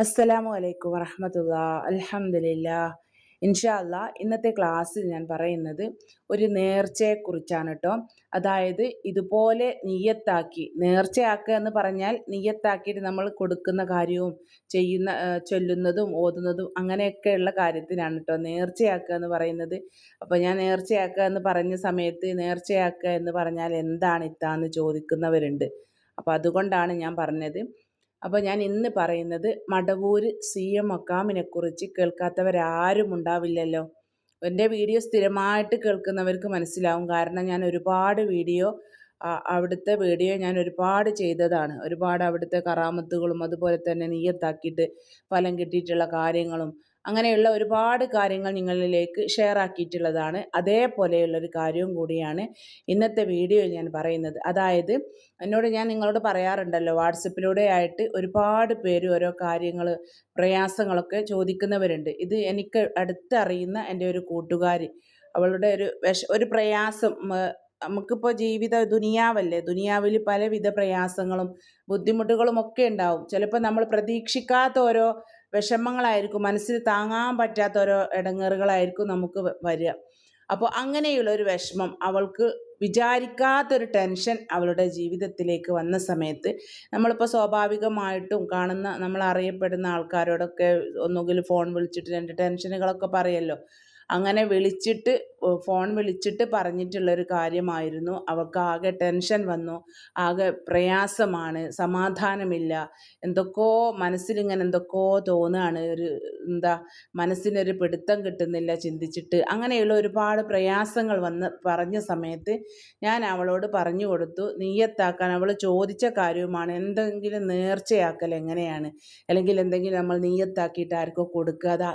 അസ്സലാമു അലൈക്കും വറഹമത്തുള്ള. അലഹമില്ല ഇൻഷാല്ല ഇന്നത്തെ ക്ലാസ്സിൽ ഞാൻ പറയുന്നത് ഒരു നേർച്ചയെക്കുറിച്ചാണ് കേട്ടോ അതായത് ഇതുപോലെ നീയത്താക്കി നേർച്ചയാക്കുക എന്ന് പറഞ്ഞാൽ നീയത്താക്കിയിട്ട് നമ്മൾ കൊടുക്കുന്ന കാര്യവും ചെയ്യുന്ന ചൊല്ലുന്നതും ഓതുന്നതും അങ്ങനെയൊക്കെയുള്ള കാര്യത്തിനാണ് കേട്ടോ നേർച്ചയാക്കുക എന്ന് പറയുന്നത്. അപ്പോൾ ഞാൻ നേർച്ചയാക്കുക എന്ന് പറഞ്ഞ സമയത്ത് നേർച്ചയാക്കുക എന്ന് പറഞ്ഞാൽ എന്താണ് ഇത്താന്ന് ചോദിക്കുന്നവരുണ്ട്. അപ്പോൾ അതുകൊണ്ടാണ് ഞാൻ പറഞ്ഞത്. അപ്പോൾ ഞാൻ ഇന്ന് പറയുന്നത് മടവൂർ സി എം മക്കാമിനെക്കുറിച്ച് കേൾക്കാത്തവരാരും ഉണ്ടാവില്ലല്ലോ. എന്റെ വീഡിയോ സ്ഥിരമായിട്ട് കേൾക്കുന്നവർക്ക് മനസ്സിലാവും. കാരണം ഞാൻ ഒരുപാട് വീഡിയോ അവിടുത്തെ വീഡിയോ ഞാൻ ഒരുപാട് ചെയ്തതാണ്. ഒരുപാട് അവിടുത്തെ കറാമത്തുകളും അതുപോലെ തന്നെ നീയത്താക്കിയിട്ട് ഫലം കിട്ടിയിട്ടുള്ള കാര്യങ്ങളും അങ്ങനെയുള്ള ഒരുപാട് കാര്യങ്ങൾ നിങ്ങളിലേക്ക് ഷെയർ ആക്കിയിട്ടുള്ളതാണ്. അതേപോലെയുള്ളൊരു കാര്യവും കൂടിയാണ് ഇന്നത്തെ വീഡിയോയിൽ ഞാൻ പറയുന്നത്. അതായത് എന്നോട് ഞാൻ നിങ്ങളോട് പറയാറുണ്ടല്ലോ വാട്സപ്പിലൂടെ ആയിട്ട് ഒരുപാട് പേര് ഓരോ കാര്യങ്ങൾ പ്രയാസങ്ങളൊക്കെ ചോദിക്കുന്നവരുണ്ട്. ഇത് എനിക്ക് അടുത്തറിയുന്ന എന്റെ ഒരു കൂട്ടുകാരി. അവളുടെ ഒരു വിഷ ഒരു പ്രയാസം നമുക്കിപ്പോൾ ജീവിത ദുനിയാവല്ലേ? ദുനിയാവിൽ പലവിധ പ്രയാസങ്ങളും ബുദ്ധിമുട്ടുകളും ഒക്കെ ഉണ്ടാവും. ചിലപ്പോൾ നമ്മൾ പ്രതീക്ഷിക്കാത്ത ഓരോ വിഷമങ്ങളായിരിക്കും മനസ്സിൽ താങ്ങാൻ പറ്റാത്ത ഓരോ ഇടങ്ങേറുകളായിരിക്കും നമുക്ക് വരിക. അപ്പോൾ അങ്ങനെയുള്ള ഒരു വിഷമം അവൾക്ക് വിചാരിക്കാത്തൊരു ടെൻഷൻ അവളുടെ ജീവിതത്തിലേക്ക് വന്ന സമയത്ത് നമ്മളിപ്പോൾ സ്വാഭാവികമായിട്ടും കാണുന്ന നമ്മൾ അറിയപ്പെടുന്ന ആൾക്കാരോടൊക്കെ ഒന്നുകിൽ ഫോൺ വിളിച്ചിട്ട് രണ്ട് ടെൻഷനുകളൊക്കെ പറയല്ലോ. അങ്ങനെ വിളിച്ചിട്ട് ഫോൺ വിളിച്ചിട്ട് പറഞ്ഞിട്ടുള്ളൊരു കാര്യമായിരുന്നു. അവൾക്ക് ആകെ ടെൻഷൻ വന്നു. ആകെ പ്രയാസമാണ്. സമാധാനമില്ല. എന്തൊക്കെയോ മനസ്സിലിങ്ങനെ എന്തൊക്കെയോ തോന്നുകയാണ് ഒരു എന്താ മനസ്സിനൊരു പിടുത്തം കിട്ടുന്നില്ല ചിന്തിച്ചിട്ട്. അങ്ങനെയുള്ള ഒരുപാട് പ്രയാസങ്ങൾ വന്ന് പറഞ്ഞ സമയത്ത് ഞാൻ അവളോട് പറഞ്ഞു കൊടുത്തു. നീയത്താക്കാൻ അവൾ ചോദിച്ച കാര്യവുമാണ്. എന്തെങ്കിലും നേർച്ചയാക്കൽ എങ്ങനെയാണ്? അല്ലെങ്കിൽ എന്തെങ്കിലും നമ്മൾ നീയത്താക്കിയിട്ട് ആർക്കോ കൊടുക്കാതെ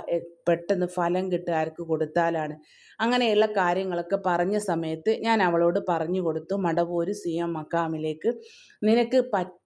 പെട്ടെന്ന് ഫലം കിട്ടുക ആർക്ക് കൊടുത്താലാണ്? അങ്ങനെയുള്ള കാര്യങ്ങളൊക്കെ പറഞ്ഞ സമയത്ത് ഞാൻ അവളോട് പറഞ്ഞു കൊടുത്തു മടവൂര് സി എം മക്കാമിലേക്ക് നിനക്ക്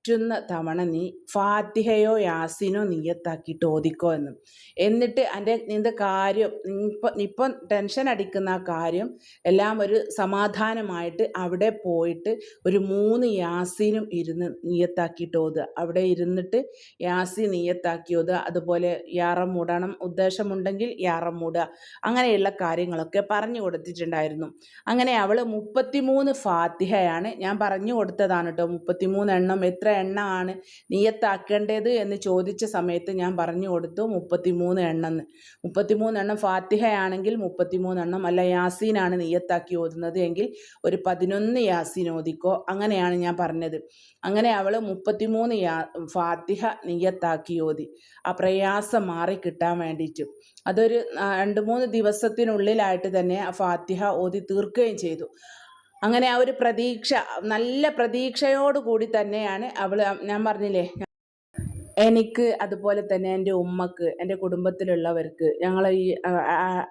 പറ്റുന്ന തവണ നീ ഫാത്തിഹയോ യാസിനോ നീയത്താക്കിയിട്ട് ഓതിക്കോ എന്ന്. എന്നിട്ട് എന്റെ നിന്റെ കാര്യം ഇപ്പം ഇപ്പം ടെൻഷൻ അടിക്കുന്ന ആ കാര്യം എല്ലാം ഒരു സമാധാനമായിട്ട് അവിടെ പോയിട്ട് ഒരു മൂന്ന് യാസിനും ഇരുന്ന് നീയത്താക്കിയിട്ട് ഓതുക. അവിടെ ഇരുന്നിട്ട് യാസി നീയത്താക്കി ഓതുക. അതുപോലെ യാറം മൂടണം ഉദ്ദേശമുണ്ടെങ്കിൽ യാറം മൂടുക. അങ്ങനെയുള്ള കാര്യങ്ങളൊക്കെ പറഞ്ഞു കൊടുത്തിട്ടുണ്ടായിരുന്നു. അങ്ങനെ അവൾ മുപ്പത്തിമൂന്ന് ഫാത്തിഹയാണ് ഞാൻ പറഞ്ഞു കൊടുത്തതാണ് കേട്ടോ. മുപ്പത്തിമൂന്ന് എണ്ണം എത്ര എണ്ണമാണ് നീയത്താക്കേണ്ടത് എന്ന് ചോദിച്ച സമയത്ത് ഞാൻ പറഞ്ഞു കൊടുത്തു മുപ്പത്തിമൂന്ന് എണ്ണം എന്ന് മുപ്പത്തിമൂന്ന് എണ്ണം ഫാത്തിഹയാണെങ്കിൽ മുപ്പത്തിമൂന്ന് എണ്ണം. അല്ല യാസീനാണ് നീയത്താക്കി ഓതുന്നത് എങ്കിൽ ഒരു പതിനൊന്ന് യാസീൻ ഓതിക്കോ. അങ്ങനെയാണ് ഞാൻ പറഞ്ഞത്. അങ്ങനെ അവൾ മുപ്പത്തിമൂന്ന് യാ ഫാത്തിഹ നീയത്താക്കി ഓതി. ആ പ്രയാസം മാറി കിട്ടാൻ വേണ്ടിയിട്ട്. അതൊരു രണ്ട് മൂന്ന് ദിവസത്തിനുള്ളിലായിട്ട് തന്നെ ആ ഫാത്തിഹ ഓതി തീർക്കുകയും ചെയ്തു. അങ്ങനെ ആ ഒരു പ്രതീക്ഷ നല്ല പ്രതീക്ഷയോടുകൂടി തന്നെയാണ് അവൾ ഞാൻ പറഞ്ഞില്ലേ എനിക്ക് അതുപോലെ തന്നെ എന്റെ ഉമ്മക്ക് എന്റെ കുടുംബത്തിലുള്ളവർക്ക് ഞങ്ങൾ ഈ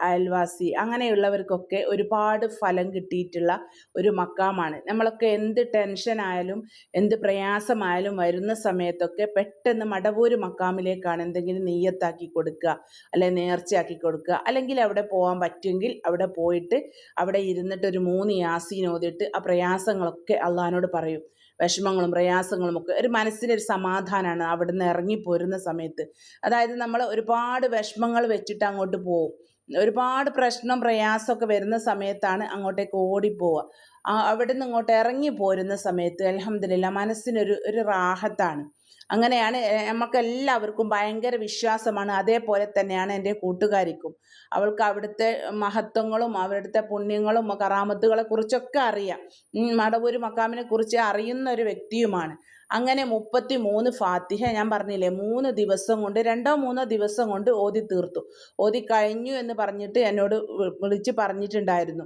അയൽവാസി അങ്ങനെയുള്ളവർക്കൊക്കെ ഒരുപാട് ഫലം കിട്ടിയിട്ടുള്ള ഒരു മക്കാമാണ്. നമ്മളൊക്കെ എന്ത് ടെൻഷനായാലും എന്ത് പ്രയാസമായാലും വരുന്ന സമയത്തൊക്കെ പെട്ടെന്ന് മടവൂര് മക്കാമിലേക്കാണ് എന്തെങ്കിലും നെയ്യത്താക്കി കൊടുക്കുക അല്ലെ നേർച്ചയാക്കി കൊടുക്കുക. അല്ലെങ്കിൽ അവിടെ പോകാൻ പറ്റുമെങ്കിൽ അവിടെ പോയിട്ട് അവിടെ ഇരുന്നിട്ട് ഒരു മൂന്ന് യാസീൻ ഓതിട്ട് ആ പ്രയാസങ്ങളൊക്കെ അള്ളഹാനോട് പറയും. വിഷമങ്ങളും പ്രയാസങ്ങളും ഒക്കെ ഒരു മനസ്സിനൊരു സമാധാനമാണ് അവിടെ ഇറങ്ങി പോരുന്ന സമയത്ത്. അതായത് നമ്മൾ ഒരുപാട് വിഷമങ്ങൾ വെച്ചിട്ട് അങ്ങോട്ട് പോകും. ഒരുപാട് പ്രശ്നം പ്രയാസമൊക്കെ വരുന്ന സമയത്താണ് അങ്ങോട്ടേക്ക് ഓടിപ്പോവുക അവിടെ നിന്ന് ഇങ്ങോട്ട് ഇറങ്ങി പോരുന്ന സമയത്ത് അലഹമില്ല മനസ്സിനൊരു ഒരു റാഹത്താണ്. അങ്ങനെയാണ് നമുക്ക് എല്ലാവർക്കും ഭയങ്കര വിശ്വാസമാണ്. അതേപോലെ തന്നെയാണ് എന്റെ കൂട്ടുകാരിക്കും. അവൾക്ക് അവിടുത്തെ മഹത്വങ്ങളും അവിടുത്തെ പുണ്യങ്ങളും കറാമത്തുകളെ കുറിച്ചൊക്കെ അറിയാം. മടവൂർ മക്കാമിനെ കുറിച്ച് അറിയുന്ന ഒരു വ്യക്തിയുമാണ്. അങ്ങനെ മുപ്പത്തി മൂന്ന് ഫാത്തിഹ ഞാൻ പറഞ്ഞില്ലേ മൂന്ന് ദിവസം കൊണ്ട് രണ്ടോ മൂന്നോ ദിവസം കൊണ്ട് ഓതി തീർത്തു ഓതി കഴിഞ്ഞു എന്ന് പറഞ്ഞിട്ട് എന്നോട് വിളിച്ച് പറഞ്ഞിട്ടുണ്ടായിരുന്നു.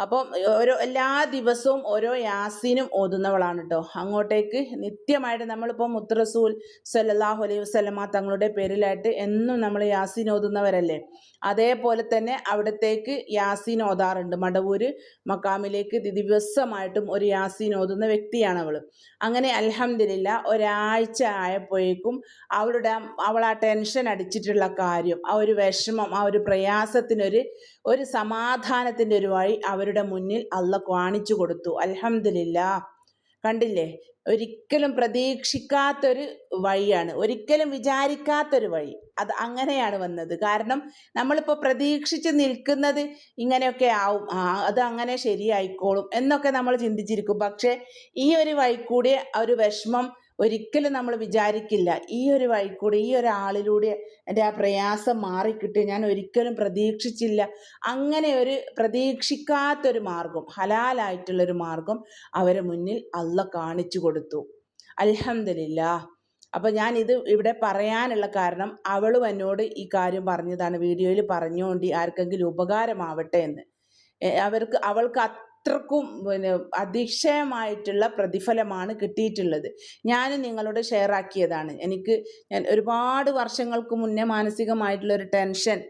അപ്പം ഓരോ എല്ലാ ദിവസവും ഓരോ യാസീനും ഓതുന്നവളാണ് കേട്ടോ അങ്ങോട്ടേക്ക് നിത്യമായിട്ട് നമ്മളിപ്പോൾ മുത്തറസൂൽ സല്ലാഹു അലൈഹി വസ്ലമ തങ്ങളുടെ പേരിലായിട്ട് എന്നും നമ്മൾ യാസീൻ ഓതുന്നവരല്ലേ? അതേപോലെ തന്നെ അവിടത്തേക്ക് യാസീൻ ഓതാറുണ്ട്. മടവൂര് മക്കാമിലേക്ക് ദിവസമായിട്ടും ഒരു യാസീൻ ഓതുന്ന വ്യക്തിയാണ് അവൾ അങ്ങനെ അലഹമില്ല ഒരാഴ്ച ആയപ്പോഴേക്കും അവളുടെ അവൾ ആ ടെൻഷൻ അടിച്ചിട്ടുള്ള കാര്യം ആ ഒരു വിഷമം ആ ഒരു പ്രയാസത്തിനൊരു ഒരു സമാധാനത്തിന്റെ ഒരു വഴി അവരുടെ മുന്നിൽ അള്ള കാണിച്ചു കൊടുത്തു. അലഹമില്ല കണ്ടില്ലേ? ഒരിക്കലും പ്രതീക്ഷിക്കാത്തൊരു വഴിയാണ്. ഒരിക്കലും വിചാരിക്കാത്തൊരു വഴി. അത് അങ്ങനെയാണ് വന്നത്. കാരണം നമ്മളിപ്പോൾ പ്രതീക്ഷിച്ച് നിൽക്കുന്നത് ഇങ്ങനെയൊക്കെ ആവും. അത് അങ്ങനെ ശരിയായിക്കോളും എന്നൊക്കെ നമ്മൾ ചിന്തിച്ചിരിക്കും. പക്ഷേ ഈ ഒരു വഴി കൂടി ഒരു വിഷമം ഒരിക്കലും നമ്മൾ വിചാരിക്കില്ല. ഈ ഒരു വഴി കൂടി ഈ ഒരാളിലൂടെ എന്റെ ആ പ്രയാസം മാറിക്കിട്ടി ഞാൻ ഒരിക്കലും പ്രതീക്ഷിച്ചില്ല. അങ്ങനെ ഒരു പ്രതീക്ഷിക്കാത്തൊരു മാർഗം ഹലാലായിട്ടുള്ളൊരു മാർഗം അവരെ മുന്നിൽ അല്ല കാണിച്ചു കൊടുത്തു. അലഹമില്ല അപ്പോൾ ഞാൻ ഇത് ഇവിടെ പറയാനുള്ള കാരണം അവളും എന്നോട് ഈ കാര്യം പറഞ്ഞതാണ്. വീഡിയോയിൽ പറഞ്ഞുകൊണ്ട് ആർക്കെങ്കിലും ഉപകാരമാവട്ടെ എന്ന്. അവർക്ക് അവൾക്ക് അത്രക്കും പിന്നെ അതിശയമായിട്ടുള്ള പ്രതിഫലമാണ് കിട്ടിയിട്ടുള്ളത്. ഞാൻ നിങ്ങളോട് ഷെയർ ആക്കിയതാണ്. എനിക്ക് ഞാൻ ഒരുപാട് വർഷങ്ങൾക്ക് മുന്നേ മാനസികമായിട്ടുള്ളൊരു ടെൻഷൻ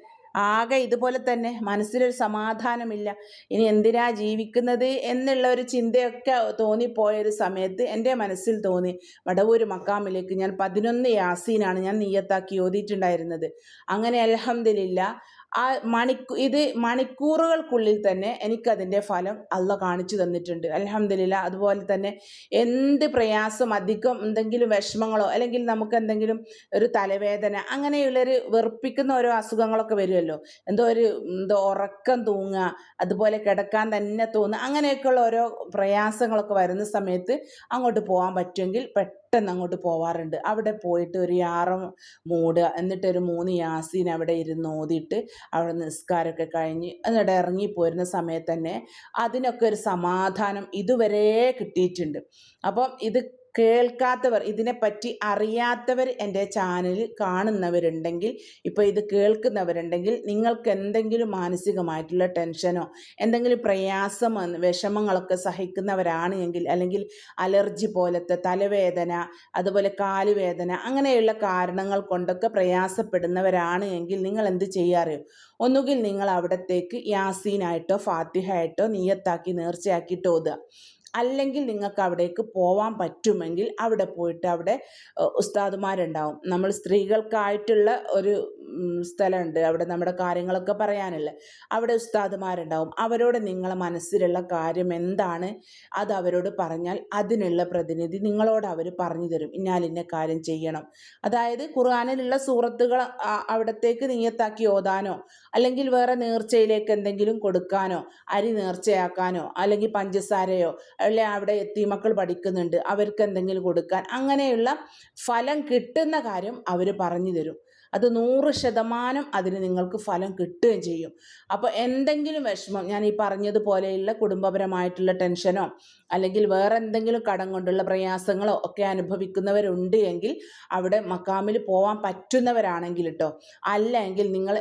ആകെ ഇതുപോലെ തന്നെ മനസ്സിലൊരു സമാധാനമില്ല. ഇനി എന്തിനാ ജീവിക്കുന്നത് എന്നുള്ള ഒരു ചിന്തയൊക്കെ തോന്നിപ്പോയൊരു സമയത്ത് എന്റെ മനസ്സിൽ തോന്നി വടവൂർ മക്കാമിലേക്ക് ഞാൻ പതിനൊന്ന് യാസീനാണ് ഞാൻ നീയത്താക്കി ഓതിയിട്ടുണ്ടായിരുന്നത്. അങ്ങനെ അലഹമില്ല ആ മണിക്കൂ ഇത് മണിക്കൂറുകൾക്കുള്ളിൽ തന്നെ എനിക്കതിന്റെ ഫലം അള്ള കാണിച്ചു തന്നിട്ടുണ്ട്. അലഹമില്ല അതുപോലെ തന്നെ എന്ത് പ്രയാസം അധികം എന്തെങ്കിലും വിഷമങ്ങളോ അല്ലെങ്കിൽ നമുക്ക് എന്തെങ്കിലും ഒരു തലവേദന അങ്ങനെയുള്ളൊരു വെറുപ്പിക്കുന്ന ഓരോ അസുഖങ്ങളൊക്കെ വരുമല്ലോ. എന്തോ ഒരു എന്തോ ഉറക്കം തൂങ്ങുക അതുപോലെ കിടക്കാൻ തന്നെ തോന്നുക അങ്ങനെയൊക്കെയുള്ള ഓരോ പ്രയാസങ്ങളൊക്കെ വരുന്ന സമയത്ത് അങ്ങോട്ട് പോകാൻ പറ്റുമെങ്കിൽ പെട്ടെന്ന് അങ്ങോട്ട് പോവാറുണ്ട്. അവിടെ പോയിട്ട് ഒരു യാറം മൂടുക എന്നിട്ട് ഒരു മൂന്ന് യാസീൻ അവിടെ ഇരുന്ന് ഓതിയിട്ട് അവിടെ നിസ്കാരമൊക്കെ കഴിഞ്ഞ് എന്നിട്ട് ഇറങ്ങി പോരുന്ന സമയത്ത് തന്നെ അതിനൊക്കെ ഒരു സമാധാനം ഇതുവരെ കിട്ടിയിട്ടുണ്ട്. അപ്പം ഇത് കേൾക്കാത്തവർ ഇതിനെപ്പറ്റി അറിയാത്തവർ എന്റെ ചാനൽ കാണുന്നവരുണ്ടെങ്കിൽ ഇപ്പോൾ ഇത് കേൾക്കുന്നവരുണ്ടെങ്കിൽ നിങ്ങൾക്ക് എന്തെങ്കിലും മാനസികമായിട്ടുള്ള ടെൻഷനോ എന്തെങ്കിലും പ്രയാസമോ വിഷമങ്ങളൊക്കെ സഹിക്കുന്നവരാണ് എങ്കിൽ അല്ലെങ്കിൽ അലർജി പോലത്തെ തലവേദന അതുപോലെ കാലുവേദന അങ്ങനെയുള്ള കാരണങ്ങൾ കൊണ്ടൊക്കെ പ്രയാസപ്പെടുന്നവരാണ് എങ്കിൽ നിങ്ങൾ എന്ത് ചെയ്യാറിയോ ഒന്നുകിൽ നിങ്ങൾ അവിടത്തേക്ക് യാസീനായിട്ടോ ഫാത്തിഹയായിട്ടോ നീയത്താക്കി നേർച്ചയാക്കിയിട്ട് ഓതുക. അല്ലെങ്കിൽ നിങ്ങൾക്ക് അവിടേക്ക് പോവാൻ പറ്റുമെങ്കിൽ അവിടെ പോയിട്ട് അവിടെ ഉസ്താദുമാരുണ്ടാവും. നമ്മൾ സ്ത്രീകൾക്കായിട്ടുള്ള ഒരു സ്ഥലമുണ്ട്. അവിടെ നമ്മുടെ കാര്യങ്ങളൊക്കെ പറയാനല്ലേ. അവിടെ ഉസ്താദുമാരുണ്ടാവും. അവരോട് നിങ്ങളെ മനസ്സിലുള്ള കാര്യം എന്താണ്? അത് അവരോട് പറഞ്ഞാൽ അതിനുള്ള പ്രതിനിധി നിങ്ങളോട് അവർ പറഞ്ഞു തരും. ഇന്നാലിന്ന കാര്യം ചെയ്യണം. അതായത് ഖുർആാനിലുള്ള സൂറത്തുകൾ അവിടത്തേക്ക് നീയത്താക്കി ഓതാനോ അല്ലെങ്കിൽ വേറെ നേർച്ചയിലേക്ക് എന്തെങ്കിലും കൊടുക്കാനോ അരി നേർച്ചയാക്കാനോ അല്ലെങ്കിൽ പഞ്ചസാരയോ അല്ലെ അവിടെ എത്തി മക്കൾ പഠിക്കുന്നുണ്ട് അവർക്ക് എന്തെങ്കിലും കൊടുക്കാൻ അങ്ങനെയുള്ള ഫലം കിട്ടുന്ന കാര്യം അവർ പറഞ്ഞു തരും. അത് നൂറ് ശതമാനം അതിന് നിങ്ങൾക്ക് ഫലം കിട്ടുകയും ചെയ്യും. അപ്പോൾ എന്തെങ്കിലും വിഷമം ഞാൻ ഈ പറഞ്ഞതുപോലെയുള്ള കുടുംബപരമായിട്ടുള്ള ടെൻഷനോ അല്ലെങ്കിൽ വേറെ എന്തെങ്കിലും കടം കൊണ്ടുള്ള പ്രയാസങ്ങളോ ഒക്കെ അനുഭവിക്കുന്നവരുണ്ട് എങ്കിൽ അവിടെ മക്കാമിൽ പോകാൻ പറ്റുന്നവരാണെങ്കിൽ കേട്ടോ അല്ലെങ്കിൽ നിങ്ങൾ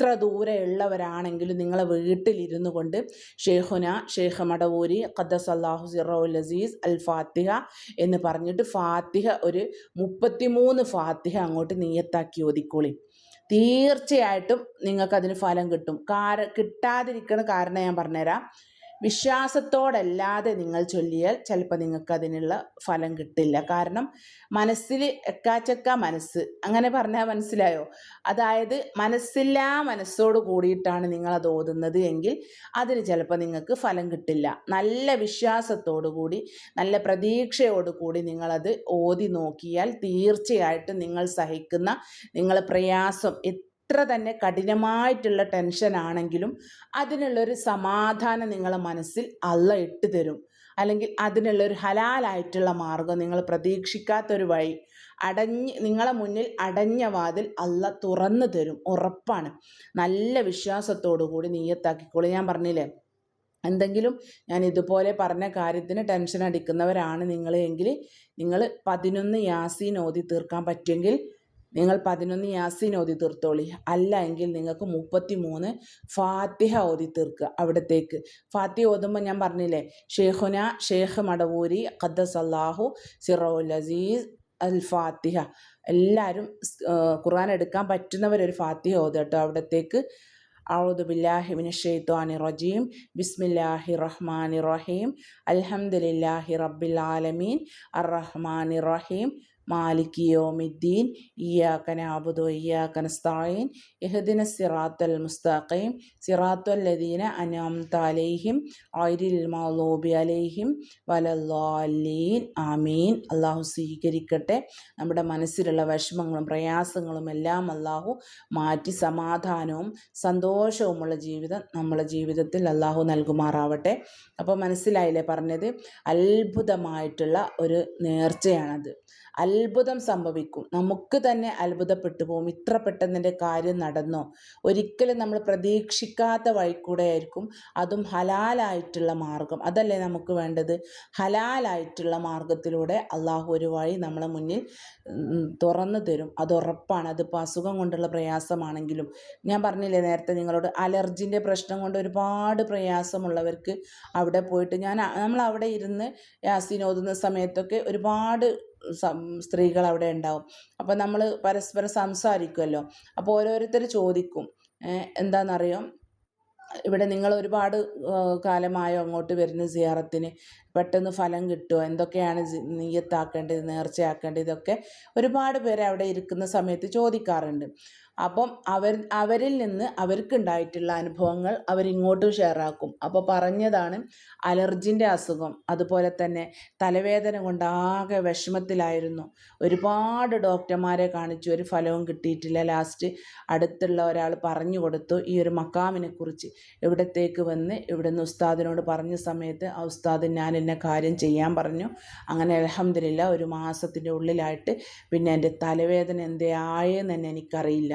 എത്ര ദൂരെ ഉള്ളവരാണെങ്കിലും നിങ്ങളെ വീട്ടിലിരുന്നു കൊണ്ട് ഷെയ്ഖുന ഷെയ്ഖ് മടവൂരി ഖദ്ദസ് അള്ളാഹു സിറോൽ അസീസ് അൽ ഫാത്തിഹ എന്ന് പറഞ്ഞിട്ട് ഫാത്തിഹ ഒരു മുപ്പത്തിമൂന്ന് ഫാത്തിഹ അങ്ങോട്ട് നീയത്താക്കി ഓതിക്കോളി. തീർച്ചയായിട്ടും നിങ്ങൾക്കതിന് ഫലം കിട്ടും. കാര കിട്ടാതിരിക്കണ കാരണം ഞാൻ പറഞ്ഞുതരാം. വിശ്വാസത്തോടല്ലാതെ നിങ്ങൾ ചൊല്ലിയാൽ ചിലപ്പോൾ നിങ്ങൾക്ക് അതിനുള്ള ഫലം കിട്ടില്ല. കാരണം മനസ്സിൽ എക്കാച്ചക്ക മനസ്സ്. അങ്ങനെ പറഞ്ഞാൽ മനസ്സിലായോ? അതായത് മനസ്സില്ലാ മനസ്സോട് കൂടിയിട്ടാണ് നിങ്ങൾ അത് ഓതുന്നത് എങ്കിൽ അതിന് ചിലപ്പോൾ നിങ്ങൾക്ക് ഫലം കിട്ടില്ല. നല്ല വിശ്വാസത്തോടു കൂടി നല്ല പ്രതീക്ഷയോടു കൂടി നിങ്ങളത് ഓതി നോക്കിയാൽ തീർച്ചയായിട്ടും നിങ്ങൾ സഹിക്കുന്ന നിങ്ങൾ പ്രയാസം എത്ര തന്നെ കഠിനമായിട്ടുള്ള ടെൻഷൻ ആണെങ്കിലും അതിനുള്ളൊരു സമാധാനം നിങ്ങളെ മനസ്സിൽ അല്ല ഇട്ട് തരും. അല്ലെങ്കിൽ അതിനുള്ളൊരു ഹലാലായിട്ടുള്ള മാർഗം നിങ്ങൾ പ്രതീക്ഷിക്കാത്തൊരു വഴി അടഞ്ഞ് നിങ്ങളെ മുന്നിൽ അടഞ്ഞ വാതിൽ അല്ല തുറന്നു തരും. ഉറപ്പാണ്. നല്ല വിശ്വാസത്തോടു കൂടി നീയത്താക്കിക്കോളൂ. ഞാൻ പറഞ്ഞില്ലേ എന്തെങ്കിലും ഞാൻ ഇതുപോലെ പറഞ്ഞ കാര്യത്തിന് ടെൻഷൻ അടിക്കുന്നവരാണ് നിങ്ങൾ എങ്കിൽ നിങ്ങൾ പതിനൊന്ന് യാസീൻ ഓതി തീർക്കാൻ പറ്റുമെങ്കിൽ നിങ്ങൾ പതിനൊന്ന് യാസീൻ ഓതി തീർത്തോളി അല്ല എങ്കിൽ നിങ്ങൾക്ക് മുപ്പത്തി മൂന്ന് ഫാത്തിഹ ഓതി തീർക്കുക അവിടത്തേക്ക് ഫാത്തിഹ ഓതുമ്പോൾ ഞാൻ പറഞ്ഞില്ലേ ഷെയ്ഖുന ഷെയ്ഖ് മടവൂരി ഖദ്ദസ് അള്ളാഹു സിറോൽ അസീസ് അൽ ഫാത്തിഹ എല്ലാവരും ഖുർആൻ എടുക്കാൻ പറ്റുന്നവരൊരു ഫാത്തിഹ ഓതുക കേട്ടോ അവിടത്തേക്ക് أعوذ بالله من الشيطان الرجيم بسم الله الرحمن الرحيم الحمد لله رب العالمين الرحمن الرحيم മാലിക് മിദ്ദീൻ ഇയ്യാക നഅബുദു ഇയാക്കന നസ്തഈൻ ഇഹ്ദിന സിറാത്തൽ മുസ്തഖീം സിറാത്തൽ ലദീന അൻഅംത അലൈഹിം ഗൈറിൽ മാലോബി അലൈഹിം വലല്ലാലീൻ ആമീൻ. അള്ളാഹു സ്വീകരിക്കട്ടെ. നമ്മുടെ മനസ്സിലുള്ള വിഷമങ്ങളും പ്രയാസങ്ങളും എല്ലാം അള്ളാഹു മാറ്റി സമാധാനവും സന്തോഷവുമുള്ള ജീവിതം നമ്മളെ ജീവിതത്തിൽ അള്ളാഹു നൽകുമാറാവട്ടെ. അപ്പോൾ മനസ്സിലായില്ലേ പറഞ്ഞത്? അത്ഭുതമായിട്ടുള്ള ഒരു നേർച്ചയാണത്. അത്ഭുതം സംഭവിക്കും. നമുക്ക് തന്നെ അത്ഭുതപ്പെട്ടു പോകും ഇത്ര പെട്ടെന്നിന്റെ കാര്യം നടന്നോ? ഒരിക്കലും നമ്മൾ പ്രതീക്ഷിക്കാത്ത വഴിക്കൂടെ ആയിരിക്കും. അതും ഹലാലായിട്ടുള്ള മാർഗം. അതല്ലേ നമുക്ക് വേണ്ടത്? ഹലാലായിട്ടുള്ള മാർഗത്തിലൂടെ അള്ളാഹു ഒരു വഴി നമ്മളെ മുന്നിൽ തുറന്നു തരും. അത് ഉറപ്പാണ്. അതിപ്പോൾ അസുഖം കൊണ്ടുള്ള പ്രയാസമാണെങ്കിലും. ഞാൻ പറഞ്ഞില്ലേ നേരത്തെ നിങ്ങളോട് അലർജിന്റെ പ്രശ്നം കൊണ്ട് ഒരുപാട് പ്രയാസമുള്ളവർക്ക് അവിടെ പോയിട്ട് ഞാൻ നമ്മൾ അവിടെ ഇരുന്ന് യാസീൻ ഓതുന്ന സമയത്തൊക്കെ ഒരുപാട് സ്ത്രീകൾ അവിടെ ഉണ്ടാവും. അപ്പോൾ നമ്മൾ പരസ്പരം സംസാരിക്കുമല്ലോ അപ്പോൾ ഓരോരുത്തർ ചോദിക്കും. എന്താണെന്നറിയോ ഇവിടെ നിങ്ങൾ ഒരുപാട് കാലമായോ അങ്ങോട്ട് വരുന്ന സിയാറത്തിന് പെട്ടെന്ന് ഫലം കിട്ടുമോ എന്തൊക്കെയാണ് നീയത്താക്കേണ്ടത് നേർച്ചയാക്കേണ്ടത് ഇതൊക്കെ ഒരുപാട് പേര് അവിടെ ഇരിക്കുന്ന സമയത്ത് ചോദിക്കാറുണ്ട്. അപ്പം അവർ അവരിൽ നിന്ന് അവർക്കുണ്ടായിട്ടുള്ള അനുഭവങ്ങൾ അവരിങ്ങോട്ടും ഷെയർ ആക്കും അപ്പോൾ പറഞ്ഞതാണ് അലർജിന്റെ അസുഖം അതുപോലെ തന്നെ തലവേദന കൊണ്ട് ആകെ വിഷമത്തിലായിരുന്നു. ഒരുപാട് ഡോക്ടർമാരെ കാണിച്ചു ഒരു ഫലവും കിട്ടിയിട്ടില്ല. ലാസ്റ്റ് അടുത്തുള്ള ഒരാൾ പറഞ്ഞു കൊടുത്തു ഈ ഒരു മക്കാമിനെക്കുറിച്ച് ഇവിടത്തേക്ക് വന്ന് ഇവിടുന്ന് ഉസ്താദിനോട് പറഞ്ഞ സമയത്ത് ആ ഉസ്താദ് ഞാൻ എന്നെ കാര്യം ചെയ്യാൻ പറഞ്ഞു. അങ്ങനെ അലഹമില്ല ഒരു മാസത്തിന്റെ ഉള്ളിലായിട്ട് പിന്നെ എന്റെ തലവേദന എന്തേ ആയെന്ന് തന്നെ എനിക്കറിയില്ല.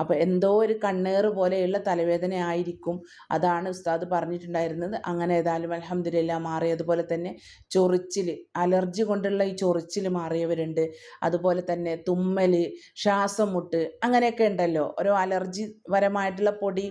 അപ്പോൾ എന്തോ ഒരു കണ്ണേറ് പോലെയുള്ള തലവേദന ആയിരിക്കും. അതാണ് ഉസ്താദ് പറഞ്ഞിട്ടുണ്ടായിരുന്നത്. അങ്ങനെ ഏതായാലും അലഹമ്മദില്ല മാറിയതുപോലെ തന്നെ ചൊറിച്ചിൽ അലർജി കൊണ്ടുള്ള ഈ ചൊറിച്ചിൽ മാറിയവരുണ്ട്. അതുപോലെ തന്നെ തുമ്മൽ ശ്വാസം മുട്ട് അങ്ങനെയൊക്കെ ഉണ്ടല്ലോ. ഓരോ അലർജി പരമായിട്ടുള്ള പൊടി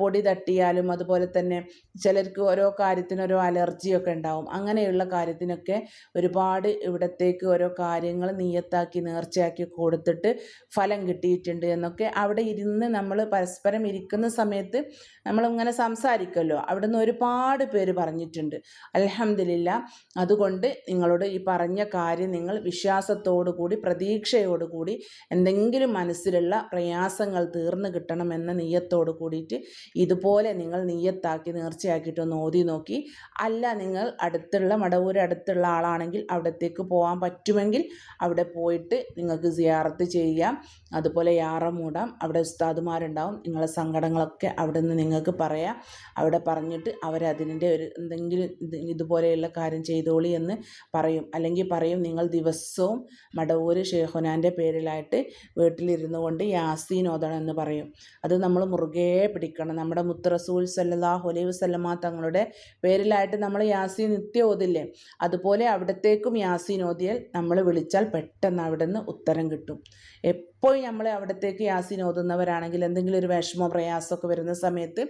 പൊടി തട്ടിയാലും അതുപോലെ തന്നെ ചിലർക്ക് ഓരോ കാര്യത്തിന് ഓരോ അലർജിയൊക്കെ ഉണ്ടാവും. അങ്ങനെയുള്ള കാര്യത്തിനൊക്കെ ഒരുപാട് ഇവിടത്തേക്ക് ഓരോ കാര്യങ്ങൾ നീയത്താക്കി നേർച്ചയാക്കി കൊടുത്തിട്ട് ഫലം കിട്ടിയിട്ടുണ്ട് എന്നൊക്കെ അവിടെ ഇരുന്ന് നമ്മൾ പരസ്പരം ഇരിക്കുന്ന സമയത്ത് നമ്മളിങ്ങനെ സംസാരിക്കുമല്ലോ അവിടെ നിന്ന് ഒരുപാട് പേര് പറഞ്ഞിട്ടുണ്ട്. അലഹമില്ല അതുകൊണ്ട് നിങ്ങളോട് ഈ പറഞ്ഞ കാര്യം നിങ്ങൾ വിശ്വാസത്തോടു കൂടി പ്രതീക്ഷയോടു കൂടി എന്തെങ്കിലും മനസ്സിലുള്ള പ്രയാസങ്ങൾ തീർന്നു കിട്ടണമെന്ന നെയ്യത്തോട് കൂടിയിട്ട് ഇതുപോലെ നിങ്ങൾ നെയ്യത്താക്കി നേർച്ചയാക്കിയിട്ട് ഒന്ന് ഓതി നോക്കി. അല്ല നിങ്ങൾ അടുത്തുള്ള മടവൂർ അടുത്തുള്ള ആളാണെങ്കിൽ അവിടത്തേക്ക് പോകാൻ പറ്റുമെങ്കിൽ അവിടെ പോയിട്ട് നിങ്ങൾക്ക് സിയാറത്ത് ചെയ്യാം. അതുപോലെ യാറ മൂടാം. അവിടെ ഉസ്താദുമാരുണ്ടാവും. നിങ്ങളെ സങ്കടങ്ങളൊക്കെ അവിടെ നിന്ന് നിങ്ങൾക്ക് പറയാം. അവിടെ പറഞ്ഞിട്ട് അവരതിന്റെ ഒരു എന്തെങ്കിലും ഇതുപോലെയുള്ള കാര്യം ചെയ്തോളി എന്ന് പറയും. അല്ലെങ്കിൽ പറയും നിങ്ങൾ ദിവസവും മടവൂർ ഷേഹുനാന്റെ പേരിലായിട്ട് വീട്ടിലിരുന്നു കൊണ്ട് യാസീൻ ഓതണം എന്ന് പറയും. അത് നമ്മൾ മുറുകെ പിടിക്കണം. നമ്മുടെ മുത്തറസൂൽ സല്ലാഹു അലൈഹി വസ്ലമ തങ്ങളുടെ പേരിലായിട്ട് നമ്മൾ യാസീൻ നിത്യം ഓതില്ലേ? അതുപോലെ അവിടത്തേക്കും യാസീൻ ഓതിയാൽ നമ്മൾ വിളിച്ചാൽ പെട്ടെന്ന് അവിടെ നിന്ന് ഉത്തരം കിട്ടും. എപ്പോഴും നമ്മൾ അവിടത്തേക്ക് യാസീൻ ഓതുന്നവരാണെങ്കിൽ എന്തെങ്കിലും ഒരു വിഷമോ പ്രയാസമൊക്കെ വരുന്ന സമയത്ത്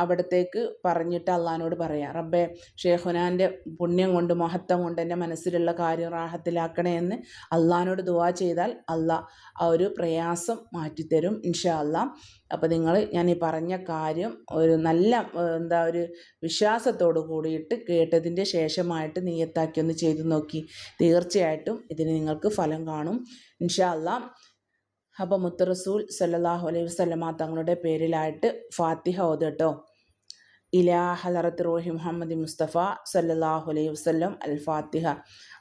അവിടത്തേക്ക് പറഞ്ഞിട്ട് അള്ളഹാനോട് പറയാം റബ്ബെ ഷേഖുനാന്റെ പുണ്യം കൊണ്ട് മഹത്വം കൊണ്ട് എന്റെ മനസ്സിലുള്ള കാര്യം റാഹത്തിലാക്കണേ എന്ന് അള്ളഹാനോട് ദുവാ ചെയ്താൽ അള്ളാഹ് ആ ഒരു പ്രയാസം മാറ്റിത്തരും ഇൻഷാ അള്ളാഹ് അപ്പോൾ നിങ്ങൾ ഞാൻ ഈ പറഞ്ഞ കാര്യം ഒരു നല്ല എന്താ ഒരു വിശ്വാസത്തോട് കൂടിയിട്ട് കേട്ടതിന്റെ ശേഷമായിട്ട് നീയത്താക്കി ഒന്ന് ചെയ്തു നോക്കി. തീർച്ചയായിട്ടും ഇതിന് നിങ്ങൾക്ക് ഫലം കാണും. ഇൻഷാ അള്ളാഹ് അപ്പോൾ മുത്തറസൂൽ സല്ലാഹു അലൈഹി വസ്ലമ തങ്ങളുടെ പേരിലായിട്ട് ഫാത്തിഹ ഓതട്ടോ. ഇലാ ഹലറത്ത് റോഹി മുഹമ്മദ് മുസ്തഫ സല്ലാഹു അലൈഹി വസ്ലം അൽ ഫാത്തിഹ.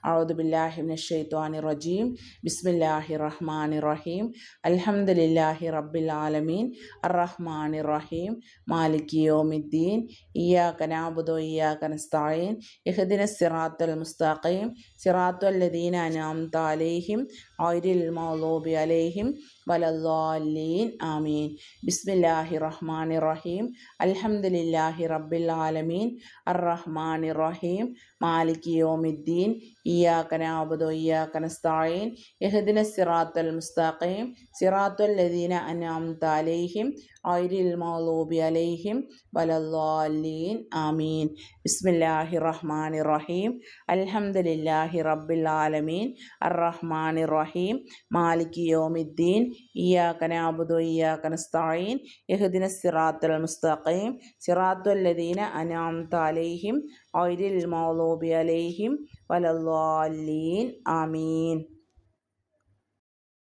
ഔദുബില്ലാഹിമിൻ ഷെയ്ത്വാനി റജീം ബിസ്മില്ലാഹി റഹ്മാനി റഹീം അലഹമുല്ലാഹി റബ്ബിൽ ആലമീൻ അറഹ്മാനി റഹീം മാലിക് യോമിദ്ദീൻ ഇയാ കനാബുദോ ഇയാ കനസ്തായീൻ ഇഹദിന സിറാത്തുൽ മുസ്താഖീം സിറാത്തുൽ ലദീന അനാം താലേഹിം ഔരിൽ മൗലൂബി അലേഹിം വലദ്വാലീൻ ആമീൻ. ബിസ്മില്ലാഹി റഹ്മാനി റഹീം അൽഹംദുലില്ലാഹി റബ്ബിൽ ആലമീൻ അർ റഹ്മാനി റഹീം മാലിക് യോമിദ്ദീൻ ഇയാക്കനാബുദോ ഇയാക്കനസ്തായീൻ യഹദിന സിറാത്തുൽ മുസ്താഖീം. സിറാത്തുൽ ലദീന അനാം താലേഹിം ഐരിൽ മൗലൂബി അലൈഹിം വലല്ലാലീൻ ആമീൻ. ബിസ്മില്ലാഹി റഹ്മാൻ റഹീം അൽഹംദുലില്ലാഹി റബ്ബിൽ ആലമീൻ. അറഹ്മാൻ റഹീം മാലിക് യോമിദ്ദീൻ. ഇയാക്കന അബുദു ഇയാക്കന സ്ഥായീൻ യഹദിന സിറാത്തുൽ മുസ്തഖീം. സിറാത്തുല്ലദീന അനാംത അലൈഹിം. ഐരിൽ മൗലൂബി അലൈഹിം. വലല്ലാലീൻ ആമീൻ.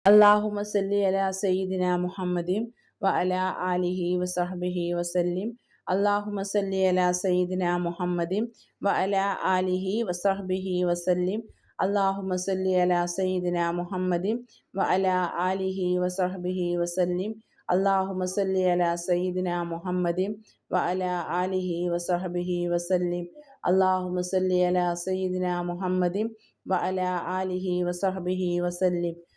അള്ളാഹുമ സല്ലി അല സയ്യിദിന മുഹമ്മദീം വഅല ആലിഹി വസഹബിഹി വസല്ലിം. അള്ളാഹുമ സല്ലി അലാ സയ്യിദിന മുഹമ്മദിൻ വഅല ആലിഹി വസഹബിഹി വസല്ലിം. അള്ളാഹുമ സല്ലി അലാ സയ്യിദിന മുഹമ്മദിൻ വഅല ആലിഹി വസഹബിഹി വസല്ലിം. അള്ളാഹുമ സല്ലി അലാ സയ്യിദിന മുഹമ്മദിൻ വഅല ആലിഹി വസഹബിഹി വസല്ലിം. അള്ളാഹുമ സല്ലി അലാ സയ്യിദിന മുഹമ്മദിൻ വഅല ആലിഹി വസഹബിഹി വസല്ലിം.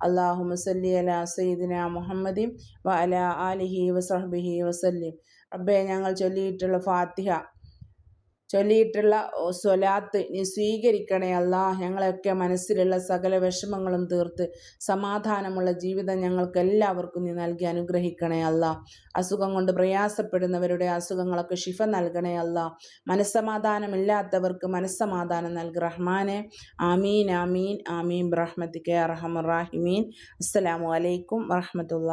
അള്ളാഹു മുസല്ലി അല സയ്യിദിന മുഹമ്മദി വ അല ആലിഹി വസഹബിഹി വസല്ലിം അബ്ബേ ഞങ്ങൾ ചൊല്ലിയിട്ടുള്ള ഫാത്തിഹ ചൊല്ലിയിട്ടുള്ള സ്വലാത്ത് നീ സ്വീകരിക്കണേ അല്ല. ഞങ്ങളെയൊക്കെ മനസ്സിലുള്ള സകല വിഷമങ്ങളും തീർത്ത് സമാധാനമുള്ള ജീവിതം ഞങ്ങൾക്ക് എല്ലാവർക്കും നീ നൽകി അനുഗ്രഹിക്കണേ അല്ല. അസുഖം കൊണ്ട് പ്രയാസപ്പെടുന്നവരുടെ അസുഖങ്ങളൊക്കെ ശിഫ നൽകണേ അല്ല. മനസ്സമാധാനമില്ലാത്തവർക്ക് മനസ്സമാധാനം നൽകി റഹ്മാനെ. ആമീൻ ആമീൻ ആമീൻ. ബ്രഹ്മത്തിക്കെ അറഹമുറാഹിമീൻ അസ്സലാമു അലൈക്കും വറഹമത്തുള്ള